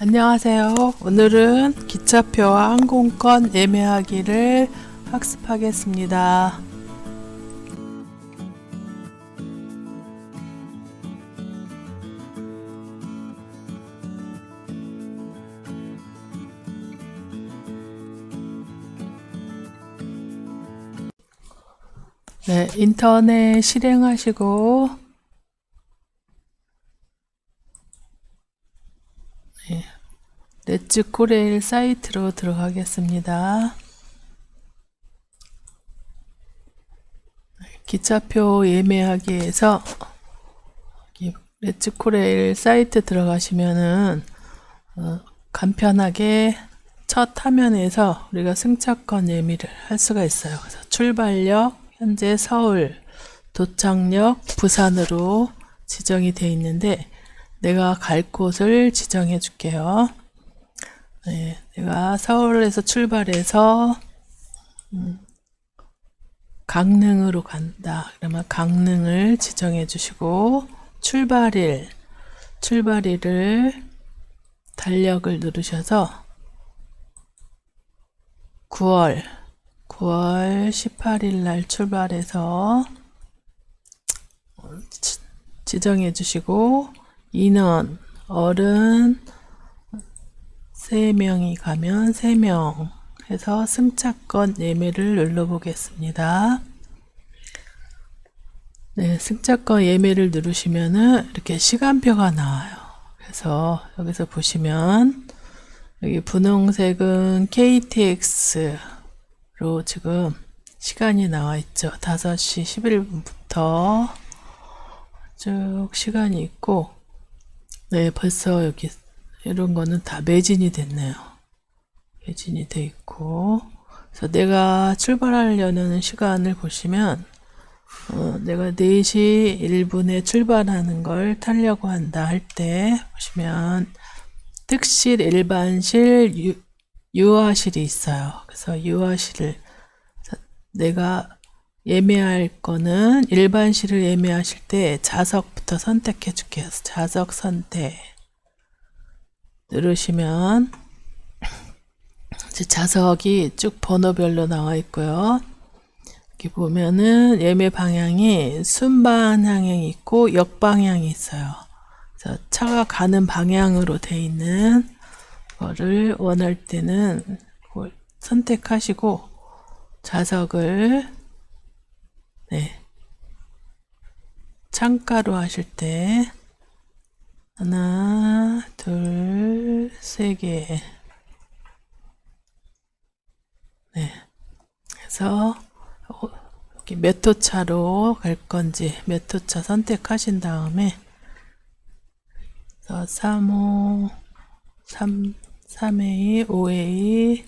안녕하세요. 오늘은 기차표와 항공권 예매하기를 학습하겠습니다. 네, 인터넷 실행하시고 렛츠 코레일 사이트로 들어가겠습니다. 기차표 예매하기에서 렛츠 코레일 사이트 들어가시면은 어, 간편하게 첫 화면에서 우리가 승차권 예매를 할 수가 있어요. 그래서 출발역 현재 서울, 도착역 부산으로 지정이 되어 있는데 내가 갈 곳을 지정해 줄게요. 네, 내가 서울에서 출발해서 음, 강릉으로 간다. 그러면 강릉을 지정해 주시고 출발일, 출발일을 달력을 누르셔서 9월, 9월 18일 날 출발해서 지- 지정해 주시고 인원, 어른, 세 명이 가면 세명 해서 승차권 예매를 눌러보겠습니다. 네, 승차권 예매를 누르시면은 이렇게 시간표가 나와요. 그래서 여기서 보시면 여기 분홍색은 KTX로 지금 시간이 나와 있죠. 5시 11분부터 쭉 시간이 있고 네, 벌써 여기 이런 거는 다 매진이 됐네요. 매진이 돼 있고. 그래서 내가 출발하려는 시간을 보시면, 어, 내가 4시 1분에 출발하는 걸 타려고 한다 할 때, 보시면, 특실, 일반실, 유, 유아실이 있어요. 그래서 유아실을, 내가 예매할 거는 일반실을 예매하실 때 좌석부터 선택해 줄게요. 좌석 선택. 누르시면 이제 좌석이 쭉 번호별로 나와 있고요. 여기 보면은 예매 방향이 순방향이 있고 역방향이 있어요. 그래서 차가 가는 방향으로 돼 있는 거를 원할 때는 선택하시고 좌석을 네 창가로 하실 때 하나, 둘, 세 개. 네. 그래서 어, 여기 몇 호 차로 갈 건지 몇 호 차 선택하신 다음에 그래서 3호, 3, 3A, 5A,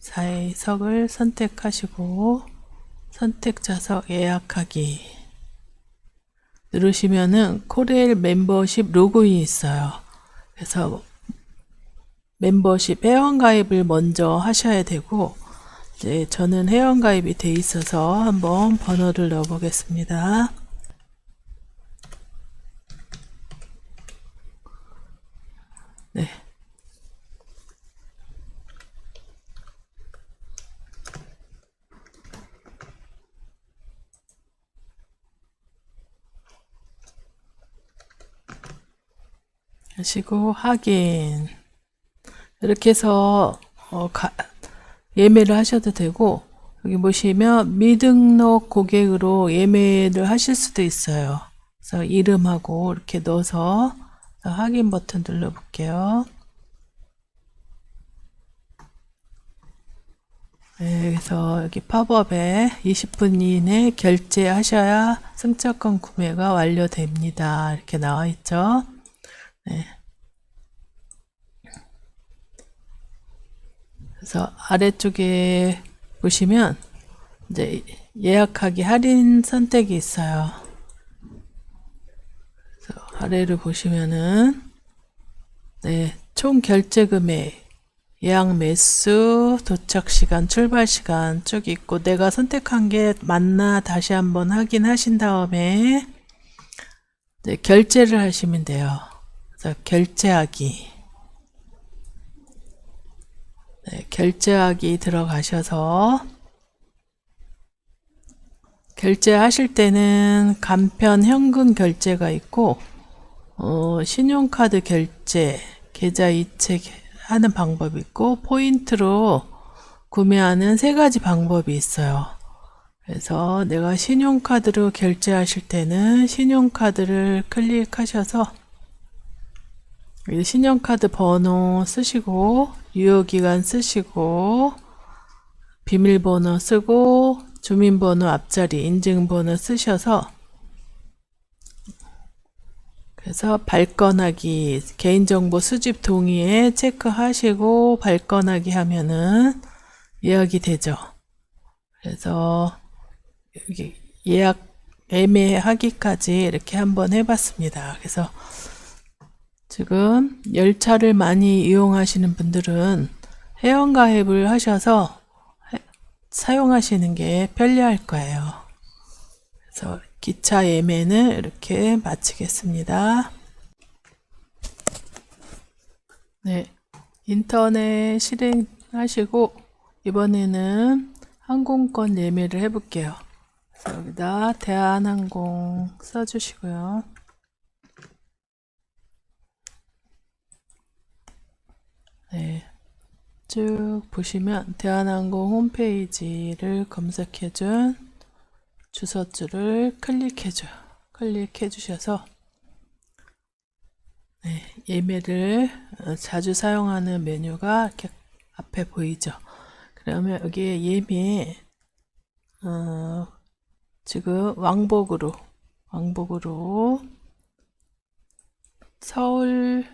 4A 석을 선택하시고 선택 좌석 예약하기 누르시면은 코레일 멤버십 로그인이 있어요. 그래서 멤버십 회원 가입을 먼저 하셔야 되고 이제 저는 회원 가입이 돼 있어서 한번 번호를 넣어 보겠습니다. 네. 하시고 확인 이렇게 해서 어, 가- 예매를 하셔도 되고 여기 보시면 미등록 고객으로 예매를 하실 수도 있어요. 그래서 이름하고 이렇게 넣어서 확인 버튼 눌러 볼게요. 네, 그래서 여기 팝업에 20분 이내 결제하셔야 승차권 구매가 완료됩니다. 이렇게 나와 있죠. 네. 그래서 아래쪽에 보시면 이제 예약하기 할인 선택이 있어요. 그래서 아래를 보시면은 네, 총 결제 금액, 예약 매수, 도착 시간, 출발 시간 쭉 있고 내가 선택한 게 맞나 다시 한번 확인하신 다음에 네, 결제를 하시면 돼요. 그래서 결제하기. 네, 결제하기 들어가셔서 결제하실 때는 간편 현금 결제가 있고 어, 신용카드 결제, 계좌 이체 하는 방법이 있고 포인트로 구매하는 세 가지 방법이 있어요. 그래서 내가 신용카드로 결제하실 때는 신용카드를 클릭하셔서 신용카드 번호 쓰시고 유효기간 쓰시고 비밀번호 쓰고 주민번호 앞자리 인증번호 쓰셔서 그래서 발권하기 개인정보 수집 동의에 체크하시고 발권하기 하면은 예약이 되죠. 그래서 예약 애매하기까지 이렇게 한번 해봤습니다. 그래서 지금 열차를 많이 이용하시는 분들은 회원가입을 하셔서 해- 사용하시는 게 편리할 거예요. 그래서 기차 예매는 이렇게 마치겠습니다. 네, 인터넷 실행하시고 이번에는 항공권 예매를 해볼게요. 여기다 대한항공 써주시고요. 네, 쭉 보시면 대한항공 홈페이지를 검색해준 주소줄을 클릭해줘요. 클릭해 주셔서 네, 예매를 어, 자주 사용하는 메뉴가 이렇게 앞에 보이죠. 그러면 여기에 예매 어, 지금 왕복으로 왕복으로 서울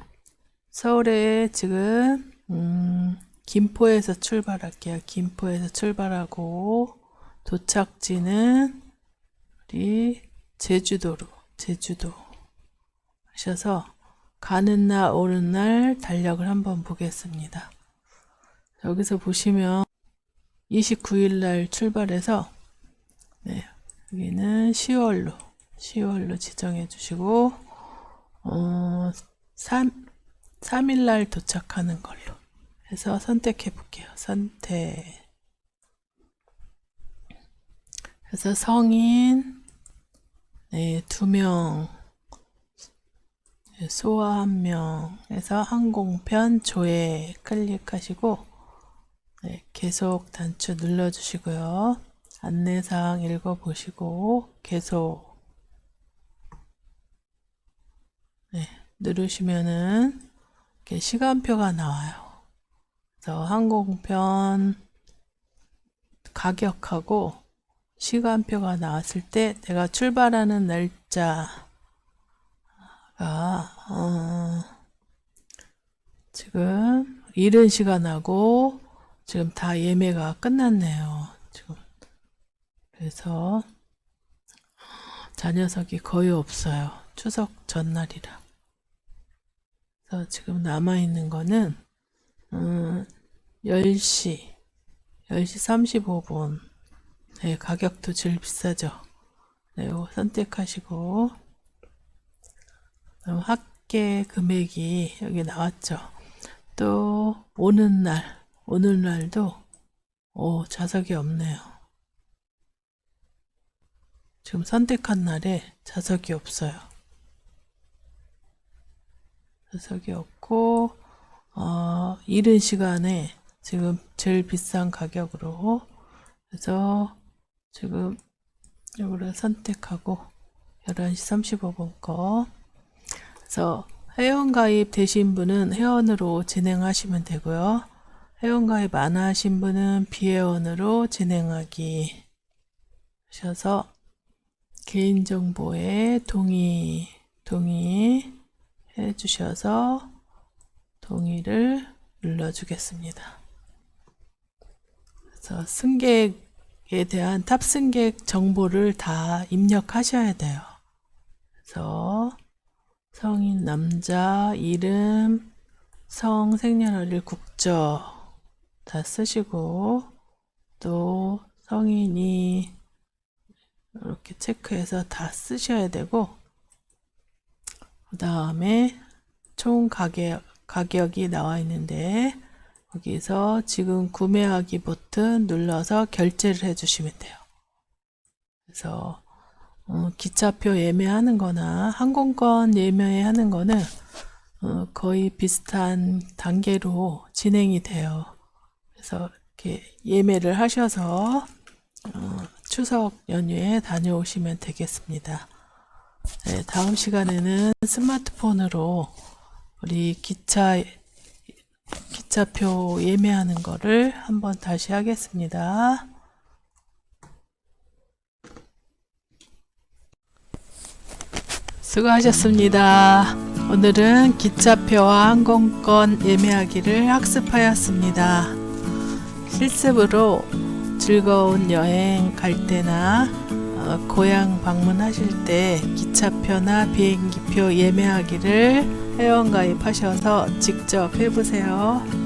서울에 지금 음, 김포에서 출발할게요. 김포에서 출발하고 도착지는 우리 제주도로 제주도 하셔서 가는 날 오는 날 달력을 한번 보겠습니다. 여기서 보시면 29일 날 출발해서 네, 여기는 10월로 10월로 지정해 주시고 어, 3, 3일 날 도착하는 걸로 해서 선택해 볼게요. 선택 그래서 성인 네, 두 명, 네, 소아 한 명 해서 항공편 조회 클릭하시고 네, 계속 단추 눌러주시고요. 안내사항 읽어보시고 계속 네, 누르시면은 이렇게 시간표가 나와요. 그래서 항공편 가격하고 시간표가 나왔을 때 내가 출발하는 날짜가 어, 지금 이른 시간하고 지금 다 예매가 끝났네요. 지금 그래서 자 녀석이 거의 없어요. 추석 전날이라. 그래서 지금 남아 있는 거는 음, 10시 10시 35분 네, 가격도 제일 비싸죠. 네, 이거 선택하시고 그럼 합계 금액이 여기 나왔죠. 또 오는 날, 오늘 날도 오, 좌석이 없네요. 지금 선택한 날에 좌석이 없어요. 좌석이 없고 어, 이른 시간에 지금 제일 비싼 가격으로 그래서 지금 이거를 선택하고 11시 35분 거 그래서 회원 가입 되신 분은 회원으로 진행하시면 되고요. 회원 가입 안 하신 분은 비회원으로 진행하기 하셔서 개인정보에 동의 동의 해 주셔서 동의를 눌러 주겠습니다. 그래서 승객에 대한 탑승객 정보를 다 입력하셔야 돼요. 그래서 성인 남자 이름 성 생년월일 국적 다 쓰시고 또 성인이 이렇게 체크해서 다 쓰셔야 되고 그 다음에 총 가격 가격이 나와 있는데 여기서 지금 구매하기 버튼 눌러서 결제를 해주시면 돼요. 그래서 어, 기차표 예매하는 거나 항공권 예매하는 거는 어, 거의 비슷한 단계로 진행이 돼요. 그래서 이렇게 예매를 하셔서 어, 추석 연휴에 다녀오시면 되겠습니다. 네, 다음 시간에는 스마트폰으로 우리 기차 기차표 예매하는 거를 한번 다시 하겠습니다. 수고하셨습니다. 오늘은 기차표와 항공권 예매하기를 학습하였습니다. 실습으로 즐거운 여행 갈 때나 어, 고향 방문하실 때 기차표나 비행기표 예매하기를 회원가입하셔서 직접 해보세요.